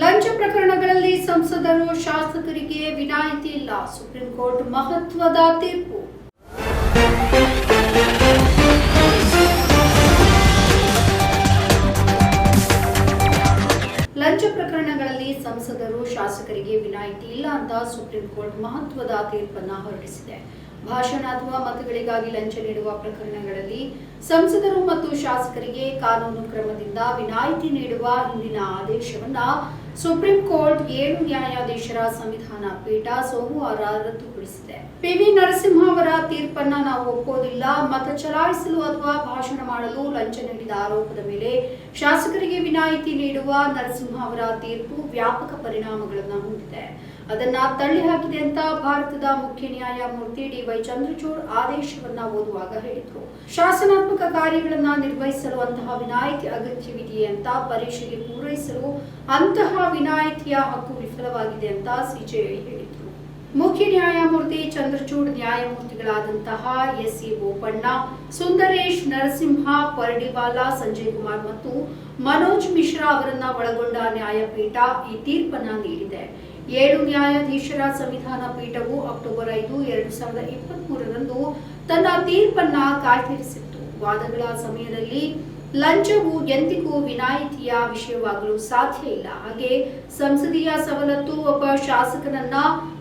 ಲಂಚ ಪ್ರಕರಣಗಳಲ್ಲಿ ಸಂಸದರು ಶಾಸಕರಿಗೆ ವಿನಾಯಿತಿ ಇಲ್ಲ. ಸುಪ್ರೀಂ ಕೋರ್ಟ್ ಮಹತ್ವದ ತೀರ್ಪು. ಲಂಚ ಪ್ರಕರಣಗಳಲ್ಲಿ ಸಂಸದರು ಶಾಸಕರಿಗೆ ವಿನಾಯಿತಿ ಇಲ್ಲ ಅಂತ ಸುಪ್ರೀಂ ಕೋರ್ಟ್ ಮಹತ್ವದ ತೀರ್ಪನ್ನ ಹೊರಡಿಸಿದೆ. ಭಾಷಣ ಅಥವಾ ಮತಗಳಿಗಾಗಿ ಲಂಚ ನೀಡುವ ಪ್ರಕರಣಗಳಲ್ಲಿ ಸಂಸದರು ಮತ್ತು ಶಾಸಕರಿಗೆ ಕಾನೂನು ಕ್ರಮದಿಂದ ವಿನಾಯಿತಿ ನೀಡುವ ಹಿಂದಿನ ಆದೇಶವನ್ನ ಸುಪ್ರೀಂ ಕೋರ್ಟ್ ಏಳು ನ್ಯಾಯಾಧೀಶರ ಸಂವಿಧಾನ ಪೀಠ ಸೋಮವಾರ ರದ್ದುಗೊಳಿಸಿದೆ ಪಿವಿ ನರಸಿಂಹ ಅವರ ತೀರ್ಪನ್ನ ನಾವು ಒಪ್ಪೋದಿಲ್ಲ. ಮತ ಚಲಾಯಿಸಲು ಅಥವಾ ಭಾಷಣ ಮಾಡಲು ಲಂಚ ನೀಡಿದ ಆರೋಪದ ಮೇಲೆ ಶಾಸಕರಿಗೆ ವಿನಾಯಿತಿ ನೀಡುವ ನರಸಿಂಹ ಅವರ ತೀರ್ಪು ವ್ಯಾಪಕ ಪರಿಣಾಮಗಳನ್ನು ಹೊಂದಿದೆ. ಅದನ್ನ ತಳ್ಳಿಹಾಕಿದೆ ಅಂತ ಭಾರತದ ಮುಖ್ಯ ನ್ಯಾಯಮೂರ್ತಿ ಡಿವೈ ಚಂದ್ರಚೂಡ್ ಆದೇಶವನ್ನ ಓದುವಾಗ ಹೇಳಿದ್ರು. ಶಾಸನಾತ್ಮಕ ಕಾರ್ಯಗಳನ್ನ ನಿರ್ವಹಿಸಲು ಅಂತಹ ವಿನಾಯಿತಿ ಅಗತ್ಯವಿದೆಯೇ ಅಂತ ಪರೀಕ್ಷೆಗೆ ಪೂರೈಸಲು ಅಂತಹ ವಿನಾಯಿತಿಯ ಹಕ್ಕು ವಿಫಲವಾಗಿದೆ ಅಂತ ಸಿಜೆಐ ಹೇಳಿದ್ರು. ಮುಖ್ಯ ನ್ಯಾಯಮೂರ್ತಿ ಚಂದ್ರಚೂಡ್ ನ್ಯಾಯಮೂರ್ತಿಗಳಾದಂತಹ ಎಸ್ ಎ ಬೋಪಣ್ಣ, ಸುಂದರೇಶ್, ನರಸಿಂಹ, ಪರ್ಡಿವಾಲಾ, ಸಂಜಯ್ ಕುಮಾರ್ ಮತ್ತು ಮನೋಜ್ ಮಿಶ್ರಾ ಅವರನ್ನ ಒಳಗೊಂಡ ನ್ಯಾಯಪೀಠ ಈ ತೀರ್ಪನ್ನ ನೀಡಿದೆ. ಏಳು ನ್ಯಾಯಾಧೀಶರ ಸಂವಿಧಾನ ಪೀಠವು ಅಕ್ಟೋಬರ್ ಐದು, ಎರಡು ಸಾವಿರದ ಇಪ್ಪತ್ತ್ ಮೂರರಂದು ತನ್ನ ತೀರ್ಪನ್ನ ಕಾಯ್ದಿರಿಸಿತ್ತು. ವಾದಗಳ ಸಮಯದಲ್ಲಿ ಲಂಚವು ಎಂದಿಗೂ ವಿನಾಯಿತಿಯ ವಿಷಯವಾಗಲು ಸಾಧ್ಯ ಇಲ್ಲ. ಹಾಗೆ ಸಂಸದೀಯ ಸವಲತ್ತು ಒಬ್ಬ ಶಾಸಕನನ್ನ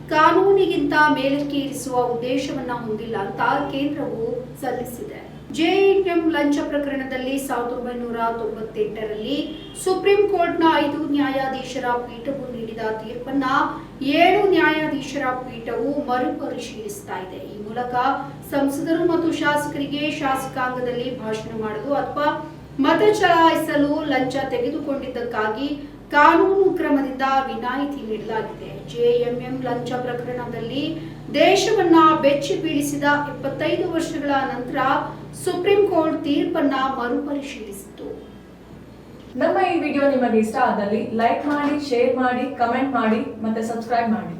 ಕಾನೂನಿಗಿಂತ ಮೇಲಕ್ಕೆ ಇರಿಸುವ ಉದ್ದೇಶವನ್ನ ಹೊಂದಿಲ್ಲ ಅಂತ ಕೇಂದ್ರವು ಸಲ್ಲಿಸಿದೆ. ಜೆಎಂ ಲಂಚ ಪ್ರಕರಣದಲ್ಲಿ ಸಾವಿರದ ಒಂಬೈನೂರ ತೊಂಬತ್ತೆಂಟರಲ್ಲಿ ಸುಪ್ರೀಂ ಕೋರ್ಟ್ನ ಐದು ನ್ಯಾಯಾಧೀಶರ ಪೀಠವು ನೀಡಿದ ತೀರ್ಪನ್ನ ಏಳು ನ್ಯಾಯಾಧೀಶರ ಪೀಠವು ಮರುಪರಿಶೀಲಿಸ್ತಾ ಇದೆ. ಈ ಮೂಲಕ ಸಂಸದರು ಮತ್ತು ಶಾಸಕರಿಗೆ ಶಾಸಕಾಂಗದಲ್ಲಿ ಭಾಷಣ ಮಾಡಲು ಅಥವಾ ಮತ ಚಲಾಯಿಸಲು ಲಂಚ ತೆಗೆದುಕೊಂಡಿದ್ದಕ್ಕಾಗಿ ಕಾನೂನು ಕ್ರಮದಿಂದ ವಿನಾಯಿತಿ ನೀಡಲಾಗಿದೆ. ಜೆಎಂಎಂ ಲಂಚ ಪ್ರಕರಣದಲ್ಲಿ ದೇಶವನ್ನ ಬೆಚ್ಚಿ ಬೀಳಿಸಿದ ಇಪ್ಪತ್ತೈದು ವರ್ಷಗಳ ನಂತರ ಸುಪ್ರೀಂ ಕೋರ್ಟ್ ತೀರ್ಪನ್ನ ಮರುಪರಿಶೀಲಿಸಿತು ನಮ್ಮ ಈ ವಿಡಿಯೋ ನಿಮಗೆ ಇಷ್ಟ ಆದಲ್ಲಿ ಲೈಕ್ ಮಾಡಿ, ಶೇರ್ ಮಾಡಿ, ಕಮೆಂಟ್ ಮಾಡಿ ಮತ್ತೆ ಸಬ್ಸ್ಕ್ರೈಬ್ ಮಾಡಿ.